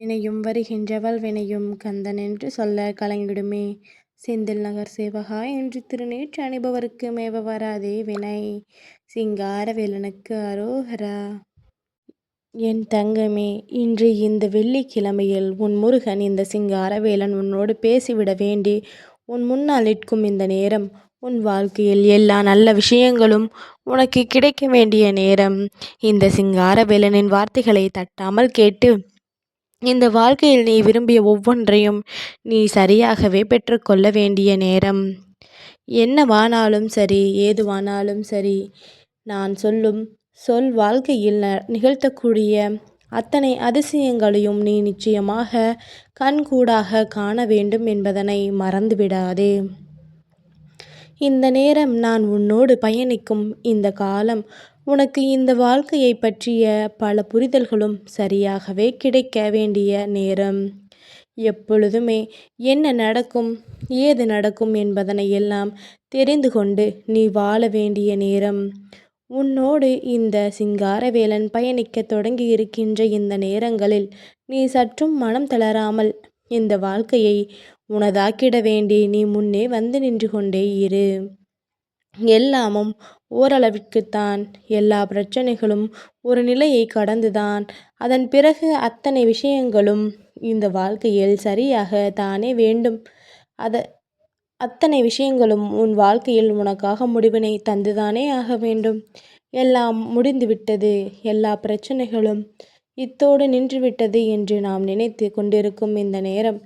வினையும் வருகின்றவள் வினையும் கந்தன் என்று சொல்ல கலங்கிடுமே. செந்தில் நகர் சேவகா என்று திருநீற்று அணிபவருக்கு மேவ வராதே வினை. சிங்கார வேலனுக்கு அரோகரா. என் தங்கமே இன்று இந்த வெள்ளிக்கிழமையில் உன் முருகன் இந்த சிங்கார வேலன் உன்னோடு பேசிவிட வேண்டி உன் முன்னால் நிற்கும் இந்த நேரம் உன் வாழ்க்கையில் எல்லா நல்ல விஷயங்களும் உனக்கு கிடைக்க வேண்டிய நேரம். இந்த சிங்கார வேலனின் வார்த்தைகளை தட்டாமல் கேட்டு இந்த வாழ்க்கையில் நீ விரும்பிய ஒவ்வொன்றையும் நீ சரியாகவே பெற்றுக்கொள்ள வேண்டிய நேரம். என்னவானாலும் சரி ஏதுவானாலும் சரி நான் சொல்லும் சொல் வாழ்க்கையில் நிகழ்த்தக்கூடிய அத்தனை அதிசயங்களையும் நீ நிச்சயமாக கண்கூடாக காண வேண்டும் என்பதனை மறந்துவிடாதே. இந்த நேரம் நான் உன்னோடு பயணிக்கும் இந்த காலம் உனக்கு இந்த வாழ்க்கையை பற்றிய பல புரிதல்களும் சரியாகவே கிடைக்க வேண்டிய நேரம். எப்பொழுதுமே என்ன நடக்கும் ஏது நடக்கும் என்பதனை எல்லாம் தெரிந்து கொண்டு நீ வாழ வேண்டிய நேரம். உன்னோடு இந்த சிங்காரவேலன் பயணிக்க தொடங்கி இருக்கின்ற இந்த நேரங்களில் நீ சற்றும் மனம் தளராமல் இந்த வாழ்க்கையை உனதாக்கிட வேண்டி நீ முன்னே வந்து நின்று கொண்டே இரு. எல்லாமும் ஓரளவிற்குத்தான் எல்லா பிரச்சனைகளும் ஒரு நிலையை கடந்துதான். அதன் பிறகு அத்தனை விஷயங்களும் இந்த வாழ்க்கையில் சரியாக தானே வேண்டும். அத அத்தனை விஷயங்களும் உன் வாழ்க்கையில் உனக்காக முடிவினை தந்துதானே ஆக வேண்டும். எல்லாம் முடிந்துவிட்டது எல்லா பிரச்சனைகளும் இத்தோடு நின்றுவிட்டது என்று நாம் நினைத்து கொண்டிருக்கும் இந்த நேரம்.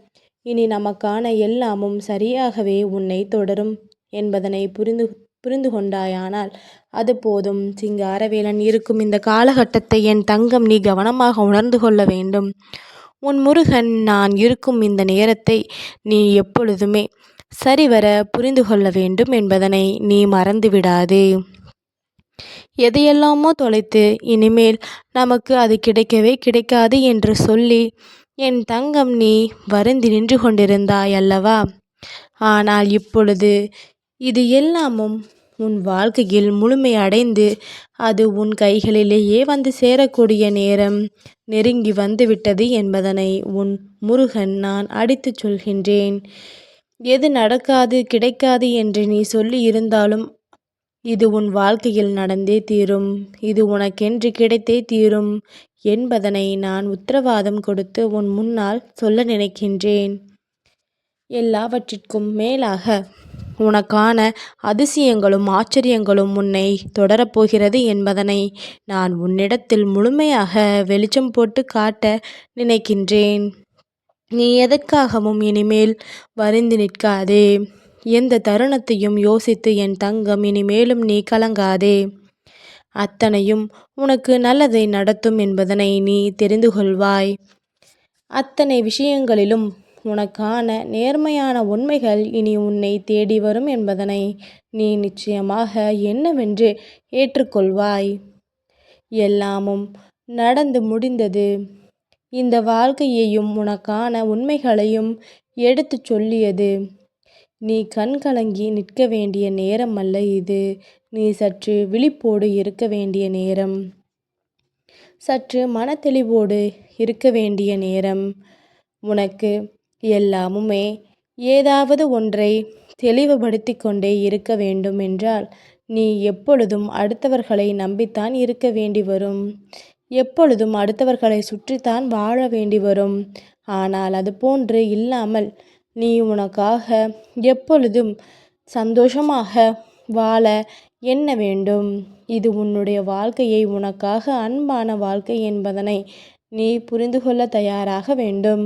இனி நமக்கான எல்லாமும் சரியாகவே உன்னை தொடரும் என்பதனை புரிந்து புரிந்து கொண்டாயானால் அது போதும். சிங்காரவேலன் இருக்கும் இந்த காலகட்டத்தை என் தங்கம் நீ கவனமாக உணர்ந்து கொள்ள வேண்டும். உன் முருகன் நான் இருக்கும் இந்த நேரத்தை நீ எப்பொழுதுமே சரிவர புரிந்து கொள்ள வேண்டும் என்பதனை நீ மறந்து விடாதே. எதையெல்லாமோ தொலைத்து இனிமேல் நமக்கு அது கிடைக்கவே கிடைக்காது என்று சொல்லி என் தங்கம் நீ வருந்தி நின்று கொண்டிருந்தாய் அல்லவா? ஆனால் இப்பொழுது இது எல்லாமும் உன் வாழ்க்கையில் முழுமை அடைந்து அது உன் கைகளிலேயே வந்து சேரக்கூடிய நேரம் நெருங்கி வந்துவிட்டது என்பதனை உன் முருகன் நான் அடித்துச் சொல்கின்றேன். எது நடக்காது கிடைக்காது என்று நீ சொல்லி இருந்தாலும் இது உன் வாழ்க்கையில் நடந்தே தீரும். இது உனக்கென்று கிடைத்தே தீரும் என்பதனை நான் உத்தரவாதம் கொடுத்து உன் முன்னால் சொல்ல நினைக்கின்றேன். எல்லாவற்றிற்கும் மேலாக உனக்கான அதிசயங்களும் ஆச்சரியங்களும் உன்னை தொடரப்போகிறது என்பதனை நான் உன்னிடத்தில் முழுமையாக வெளிச்சம் போட்டு காட்ட நினைக்கின்றேன். நீ எதற்காகவும் இனிமேல் வரிந்து நிற்காதே. எந்த தருணத்தையும் யோசித்து என் தங்கம் இனிமேலும் நீ கலங்காதே. அத்தனையும் உனக்கு நல்லதை நடத்தும் என்பதனை நீ தெரிந்து கொள்வாய். அத்தனை விஷயங்களிலும் உனக்கான நேர்மையான உண்மைகள் இனி உன்னை தேடி வரும் என்பதனை நீ நிச்சயமாக என்னவென்று ஏற்றுக்கொள்வாய். எல்லாமும் நடந்து முடிந்தது. இந்த வாழ்க்கையையும் உனக்கான உண்மைகளையும் எடுத்துச் சொல்லியது. நீ கண் கலங்கி நிற்க வேண்டிய நேரம் அல்ல இது. நீ சற்று விழிப்போடு இருக்க வேண்டிய நேரம். சற்று மனத்தெளிவோடு இருக்க வேண்டிய நேரம். உனக்கு எல்லாமுமே ஏதாவது ஒன்றை தெளிவுபடுத்தி கொண்டே இருக்க வேண்டும் என்றால் நீ எப்பொழுதும் அடுத்தவர்களை நம்பித்தான் இருக்க வேண்டி வரும் எப்பொழுதும் அடுத்தவர்களை சுற்றித்தான் வாழ வேண்டி வரும் ஆனால் அது போன்று இல்லாமல் நீ உனக்காக எப்பொழுதும் சந்தோஷமாக வாழ என்ன வேண்டும்? இது உன்னுடைய வாழ்க்கையை உனக்காக அன்பான வாழ்க்கை என்பதனை நீ புரிந்து கொள்ள தயாராக வேண்டும்.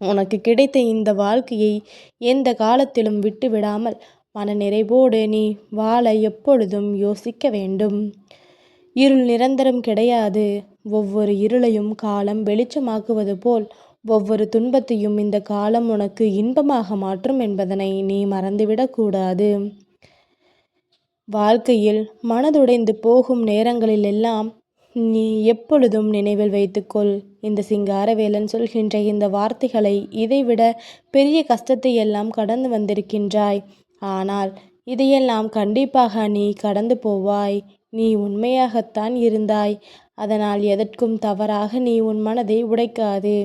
உனக்கு கிடைத்த இந்த வாழ்க்கையை எந்த காலத்திலும் விட்டு விடாமல் மன நிறைவோடு நீ வாழ எப்பொழுதும் யோசிக்க வேண்டும். இருள் நிரந்தரம் கிடையாது. ஒவ்வொரு இருளையும் காலம் வெளிச்சமாக்குவது போல் ஒவ்வொரு துன்பத்தையும் இந்த காலம் உனக்கு இன்பமாக மாற்றும் என்பதனை நீ மறந்துவிடக்கூடாது வாழ்க்கையில் மனதுடைந்து போகும் நேரங்களிலெல்லாம் நீ எப்பொழுதும் நினைவில் வைத்துக்கொள். இந்த சிங்காரவேலன் சொல்கின்ற இந்த வார்த்தைகளை இதைவிட பெரிய கஷ்டத்தை எல்லாம் கடந்து வந்திருக்கின்றாய். ஆனால் இதையெல்லாம் கண்டிப்பாக நீ கடந்து போவாய். நீ உண்மையாகத்தான் இருந்தாய். அதனால் எதற்கும் தவறாக நீ உன் மனதை உடைக்காது.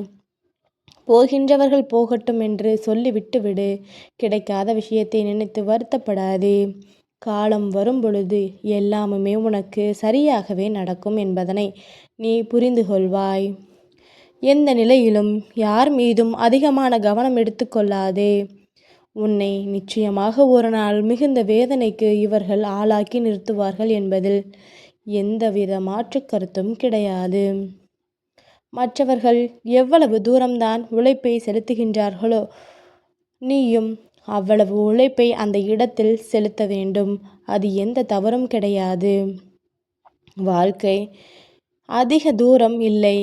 போகின்றவர்கள் போகட்டும் என்று சொல்லிவிட்டு விடு. கிடைக்காத விஷயத்தை நினைத்து வருத்தப்படாதே. காலம் வரும்பொழுது எல்லாமுமே உனக்கு சரியாகவே நடக்கும் என்பதனை நீ புரிந்து கொள்வாய். எந்த நிலையிலும் யார் மீதும் அதிகமான கவனம் எடுத்துக்கொள்ளாதே உன்னை நிச்சயமாக ஒரு நாள் மிகுந்த வேதனைக்கு இவர்கள் ஆளாக்கி நிறுத்துவார்கள் என்பதில் எந்தவித மாற்றுக் கருத்தும் கிடையாது. மற்றவர்கள் எவ்வளவு தூரம்தான் உழைப்பை செலுத்துகின்றார்களோ நீயும் அவ்வளவு உழைப்பை அந்த இடத்தில் செலுத்த வேண்டும். அது எந்த தவறும் கிடையாது. வாழ்க்கை அதிக தூரம் இல்லை.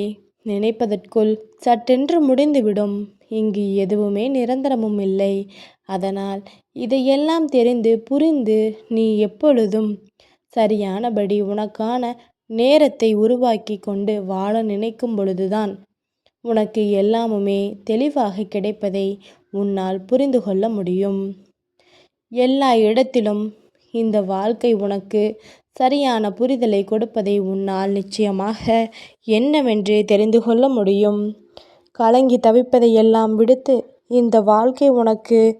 நினைப்பதற்குள் சட்டென்று முடிந்துவிடும். இங்கு எதுவுமே நிரந்தரமும் இல்லை. அதனால் இதையெல்லாம் தெரிந்து புரிந்து நீ எப்பொழுதும் சரியானபடி உனக்கான நேரத்தை உருவாக்கி கொண்டு வாழ நினைக்கும் பொழுதுதான் உனக்கு எல்லாமுமே தெளிவாக கிடைப்பதை உன்னால் புரிந்து கொள்ள முடியும். எல்லா இடத்திலும் இந்த வாழ்க்கை உனக்கு சரியான புரிதலை கொடுப்பதை உன்னால் நிச்சயமாக என்னவென்று தெரிந்து கொள்ள முடியும். கலங்கித் தவிப்பதையெல்லாம் விடுத்து இந்த வாழ்க்கை உனக்கு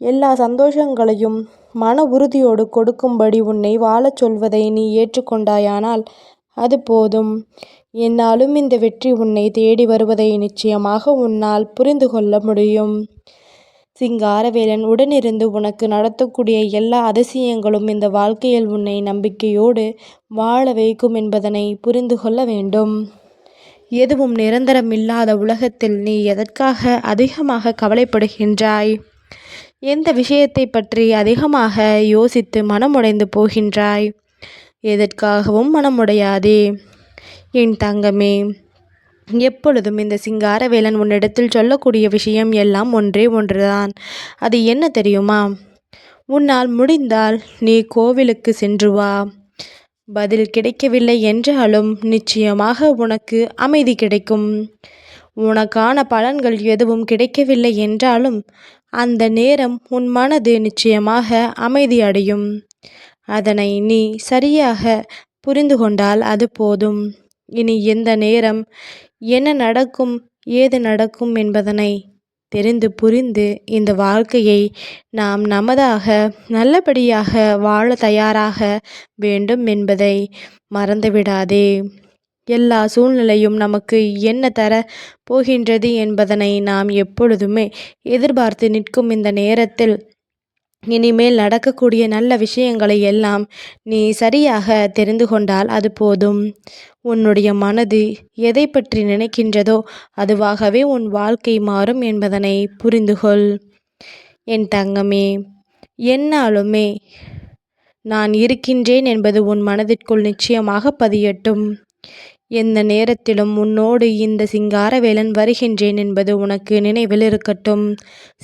எல்லா சந்தோஷங்களையும் மன உறுதியோடு கொடுக்கும்படி உன்னை வாழச் சொல்வதை நீ ஏற்றுக்கொண்டாயானால் அது போதும். என்னாலும் இந்த வெற்றி உன்னைத் தேடி வருவதை நிச்சயமாக உன்னால் புரிந்து கொள்ள முடியும். சிங்காரவேலன் உடனிருந்து உனக்கு நடத்தக்கூடிய எல்லா அதிசயங்களும் இந்த வாழ்க்கையில் உன்னை நம்பிக்கையோடு வாழ வைக்கும் என்பதனை புரிந்து கொள்ள வேண்டும். எதுவும் நிரந்தரமில்லாத உலகத்தில் நீ எதற்காக அதிகமாக கவலைப்படுகின்றாய்? எந்த விஷயத்தைப் பற்றி அதிகமாக யோசித்து மனமுடைந்து போகின்றாய்? எதற்காகவும் மனமுடையாதே என் தங்கமே. எப்பொழுதும் இந்த சிங்காரவேலன் உன்னிடத்தில் சொல்லக்கூடிய விஷயம் எல்லாம் ஒன்றே ஒன்றுதான். அது என்ன தெரியுமா? உன்னால் முடிந்தால் நீ கோவிலுக்கு சென்று வா. பதில் கிடைக்கவில்லை என்றாலும் நிச்சயமாக உனக்கு அமைதி கிடைக்கும். உனக்கான பலன்கள் எதுவும் கிடைக்கவில்லை என்றாலும் அந்த நேரம் உன் மனது நிச்சயமாக அமைதி அடையும். அதனை நீ சரியாக புரிந்து கொண்டால் அது போதும். இனி எந்த நேரம் என்ன நடக்கும் ஏது நடக்கும் என்பதனை தெரிந்து புரிந்து இந்த வாழ்க்கையை நாம் நமதாக நல்லபடியாக வாழ தயாராக வேண்டும் என்பதை மறந்துவிடாதே. எல்லா சூழ்நிலையும் நமக்கு என்ன தர போகின்றது என்பதனை நாம் எப்பொழுதுமே எதிர்பார்த்து நிற்கும் இந்த நேரத்தில் இனிமேல் நடக்கக்கூடிய நல்ல விஷயங்களை எல்லாம் நீ சரியாக தெரிந்து கொண்டால் அது போதும். உன்னுடைய மனது எதை பற்றி நினைக்கின்றதோ அதுவாகவே உன் வாழ்க்கை மாறும் என்பதனை புரிந்துகொள் என் தங்கமே. என்னாலுமே நான் இருக்கின்றேன் என்பது உன் மனதிற்குள் நிச்சயமாக பதியட்டும். எந்த நேரத்திலும் உன்னோடு இந்த சிங்காரவேலன் வருகின்றேன் என்பது உனக்கு நினைவில் இருக்கட்டும்.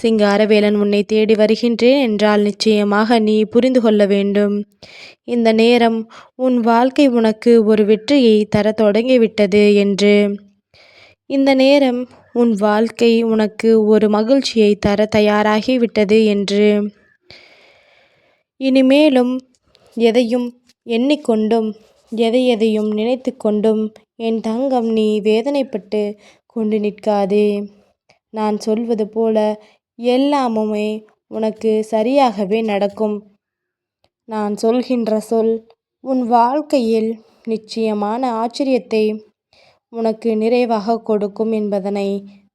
சிங்காரவேலன் உன்னைத் தேடி வருகின்றேன் என்றால் நிச்சயமாக நீ புரிந்து கொள்ள வேண்டும். இந்த நேரம் உன் வாழ்க்கை உனக்கு ஒரு வெற்றியைத் தரத் தொடங்கிவிட்டது என்று. இந்த நேரம் உன் வாழ்க்கை உனக்கு ஒரு மகிழ்ச்சியை தர தயாராகிவிட்டது என்று. இனிமேலும் எதையும் எண்ணிக்கொண்டும் எதையெதையும் நினைத்து கொண்டும் என் தங்கம் நீ வேதனைப்பட்டு கொண்டு நிற்காதே. நான் சொல்வது போல எல்லாமுமே உனக்கு சரியாகவே நடக்கும். நான் சொல்கின்ற சொல் உன் வாழ்க்கையில் நிச்சயமான ஆச்சரியத்தை உனக்கு நிறைவாக கொடுக்கும் என்பதனை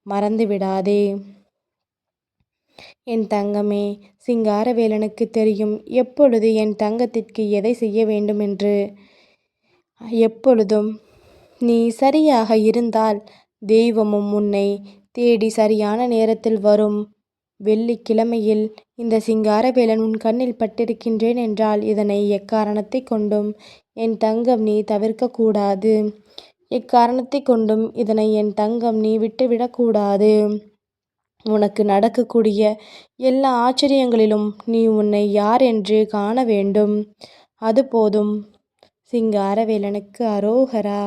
மறந்துவிடாதே. என் தங்கமே. சிங்காரவேலனுக்கு தெரியும் எப்பொழுது என் தங்கத்திற்கு எதை செய்ய வேண்டும் என்று எப்பொழுதும் நீ சரியாக இருந்தால் தெய்வமும் உன்னை தேடி சரியான நேரத்தில் வரும். வெள்ளிக்கிழமையில் இந்த சிங்காரவேலன் உன் கண்ணில் பட்டிருக்கின்றேன் என்றால் இதனை எக்காரணத்தை கொண்டும் என் தங்கம் நீ தவிர்க்கக்கூடாது எக்காரணத்தை எக்காரணத்தைக் கொண்டும் இதனை என் தங்கம் நீ விட்டுவிடக்கூடாது உனக்கு நடக்கக்கூடிய எல்லா ஆச்சரியங்களிலும் நீ உன்னை யார் என்று காண வேண்டும். அது போதும். சிங்காரவேலனுக்கு அரோகரா.